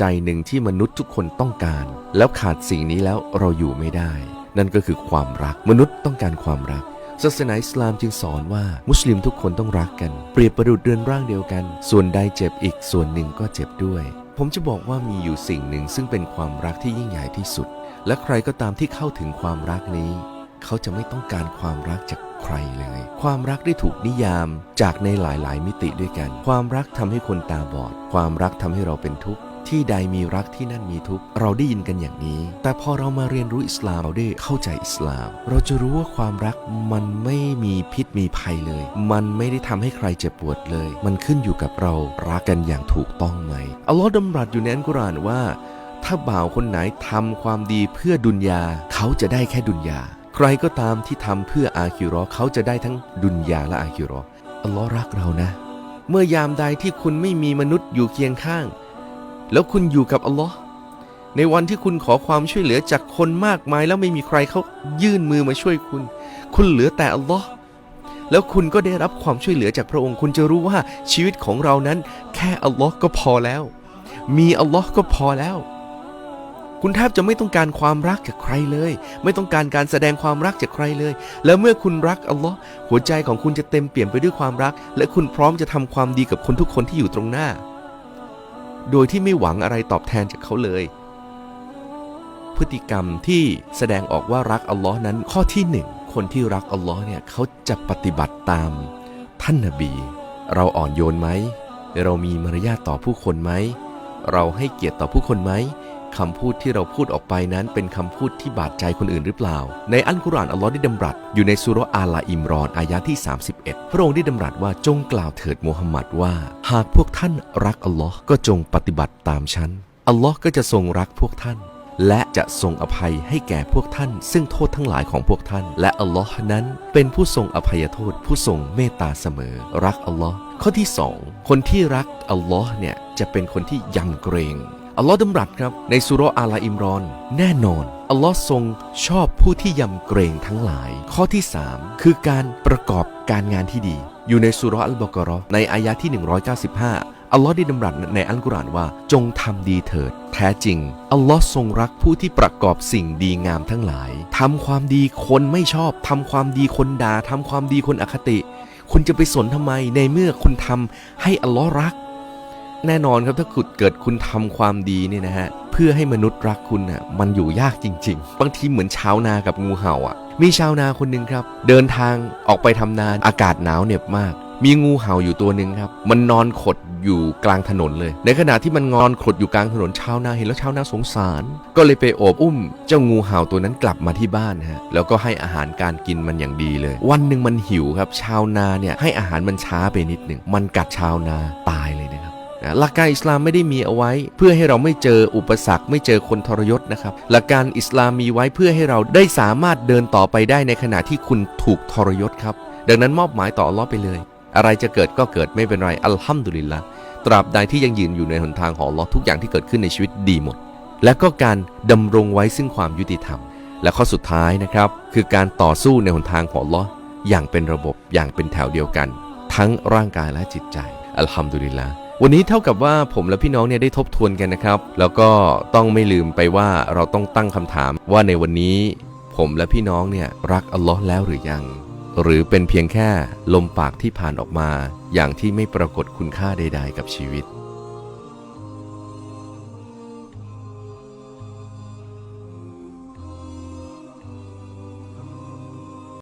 จหนึ่งที่มนุษย์ทุกคนต้องการ แล้วขาดสิ่งนี้แล้วเราอยู่ไม่ได้ นั่นก็คือความรักมนุษย์ต้องการความรักศาสนาอิสลามจึงสอนว่ามุสลิมทุกคนต้องรักกัน เปรียบประดุจเรือนร่างเดียวกัน ส่วนใดเจ็บอีกส่วนหนึ่งก็เจ็บด้วย ผมจะบอกว่ามีอยู่สิ่งหนึ่งซึ่งเป็นความรักที่ยิ่งใหญ่ที่สุด และใครก็ตามที่เข้าถึงความรักนี้ เขาจะไม่ต้องการความรักจากใครเลย ความรักได้ถูกนิยามจากในหลายๆ มิติด้วยกัน ความรักทำให้คนตาบอด ความรักทำให้เราเป็นทุกข์ ที่ใดมีรักที่นั่นมีทุกข์เราได้ยินกันอย่างนี้ แต่พอเรามาเรียนรู้อิสลามเราได้เข้าใจอิสลาม เราจะรู้ว่าความรักมันไม่มีพิษมีภัยเลย มันไม่ได้ทำให้ใครเจ็บปวดเลย มันขึ้นอยู่กับเรารักกันอย่างถูกต้องไหมอัลลอฮ์ดำรัสอยู่ในอัลกุรอานว่า ถ้าบ่าวคนไหนทำความดีเพื่อดุนยา เขาจะได้แค่ดุนยา ใครก็ตามที่ทำเพื่ออาคิรอเขาจะได้ทั้งดุนยาและอาคิรออัลลอฮ์รักเรานะ เมื่อยามใดที่คุณไม่มีมนุษย์อยู่เคียงข้าง แล้วคุณอยู่กับอัลลอฮ์ในวันที่คุณขอความช่วยเหลือจากคนมากมายแล้วไม่มีใครเขายื่นมือมาช่วยคุณ คุณเหลือแต่อัลลอฮ์แล้วคุณก็ได้รับความช่วยเหลือจากพระองค์ คุณจะรู้ว่าชีวิตของเรานั้น แค่อัลลอฮ์ก็พอแล้ว มีอัลลอฮ์ก็พอแล้ว คุณแทบจะไม่ต้องการความรักจากใครเลย ไม่ต้องการการแสดงความรักจากใครเลย แล้วเมื่อคุณรักอัลลอฮ์หัวใจของคุณจะเต็มเปี่ยมไปด้วยความรัก และคุณพร้อมจะทำความดีกับคนทุกคนที่อยู่ตรงหน้า โดยที่ไม่หวังอะไรตอบแทนจากเขาเลย พฤติกรรมที่แสดงออกว่ารักอัลลอฮ์นั้นข้อที่หนึ่งคนที่รักอัลลอฮ์เนี่ยเขาจะปฏิบัติตามท่านนบี เราอ่อนโยนไหม เรามีมารยาทต่อผู้คนไหม เราให้เกียรติต่อผู้คนไหม คำพูดที่เราพูดออกไปนั้นเป็นคำพูดที่บาดใจคนอื่นหรือเปล่า ในอัลกุรอานอัลลอฮ์ได้ดำรัสอยู่ในสุรอาลาอิมรอนอายะที่ 31 พระองค์ได้ดำรัสว่าจงกล่าวเถิดมูฮัมหมัดว่า หากพวกท่านรักอัลลอฮ์ก็จงปฏิบัติตามฉันอัลลอฮ์ก็จะทรงรักพวกท่าน และจะทรงอภัยให้แก่พวกท่าน ซึ่งโทษทั้งหลายของพวกท่าน และอัลลอฮ์นั้นเป็นผู้ทรงอภัยโทษ ผู้ทรงเมตตาเสมอ รักอัลลอฮ์ข้อที่สองคนที่รักอัลลอฮ์เนี่ยจะเป็นคนที่ยำเกรง อัลลอฮ์ดำรัสครับ ในสุรอาลาอิมรอน แน่นอน อัลลอฮ์ทรงชอบผู้ที่ยำเกรงทั้งหลาย ข้อที่ 3 คือการประกอบการงานที่ดี อยู่ในสุรอัลบกราะห์ในอายะที่ 195อัลลอฮ์ได้ดำรัสในอัลกุรอานว่าจงทำดีเถิด แท้จริง อัลลอฮ์ทรงรักผู้ที่ประกอบสิ่งดีงามทั้งหลายทำความดีคนไม่ชอบทำความดีคนด่าทำความดีคนอคติ คุณจะไปสนทำไมในเมื่อคุณทำให้อัลลอฮ์รัก แน่นอนครับถ้าคุณเกิดคุณทำความดีเนี่ยนะฮะเพื่อให้มนุษย์รักคุณน่ะมันอยู่ยากจริง ๆ บางทีเหมือนชาวนากับงูเห่าอะ มีชาวนาคนหนึ่งครับ เดินทางออกไปทำนาอากาศหนาวเหน็บมาก มีงูเห่าอยู่ตัวหนึ่งครับ มันนอนขดอยู่กลางถนนเลย ในขณะที่มันงอนขดอยู่กลางถนนชาวนาเห็นแล้วชาวนาสงสาร ก็เลยไปโอบอุ้ม เจ้างูเห่าตัวนั้นกลับมาที่บ้านฮะแล้วก็ให้อาหารการกินมันอย่างดีเลย วันหนึ่งมันหิวครับ ชาวนาเนี่ยให้อาหารมันช้าไปนิดหนึ่งมันกัดชาวนาตายเลย นะหลักการอิสลามไม่ได้มีเอาไว้ เพื่อให้เราไม่เจออุปสรรคไม่เจอคนทรยศนะครับ หลักการอิสลามมีไว้เพื่อให้เราได้สามารถเดินต่อไปได้ในขณะที่คุณถูกทรยศครับ ดังนั้นมอบหมายต่อลอไปเลย อะไรจะเกิดก็เกิดไม่เป็นไรอัลฮัมดุลิลละตราบใดที่ยังยืนอยู่ในหนทางของลอทุกอย่างที่เกิดขึ้นในชีวิตดีหมด และก็การดำรงไว้ซึ่งความยุติธรรม และข้อสุดท้ายนะครับคือการต่อสู้ในหนทางของลออย่างเป็นระบบอย่างเป็นแถวเดียวกัน ทั้งร่างกายและจิตใจอัลฮัมดุลิลละ วันนี้เท่ากับว่าผมและพี่น้องเนี่ยได้ทบทวนกันนะครับ แล้วก็ต้องไม่ลืมไปว่าเราต้องตั้งคำถามว่าในวันนี้ ผมและพี่น้องเนี่ยรักอัลลอฮ์แล้วหรือยัง หรือเป็นเพียงแค่ลมปากที่ผ่านออกมา อย่างที่ไม่ปรากฏคุณค่าใด ๆ กับชีวิต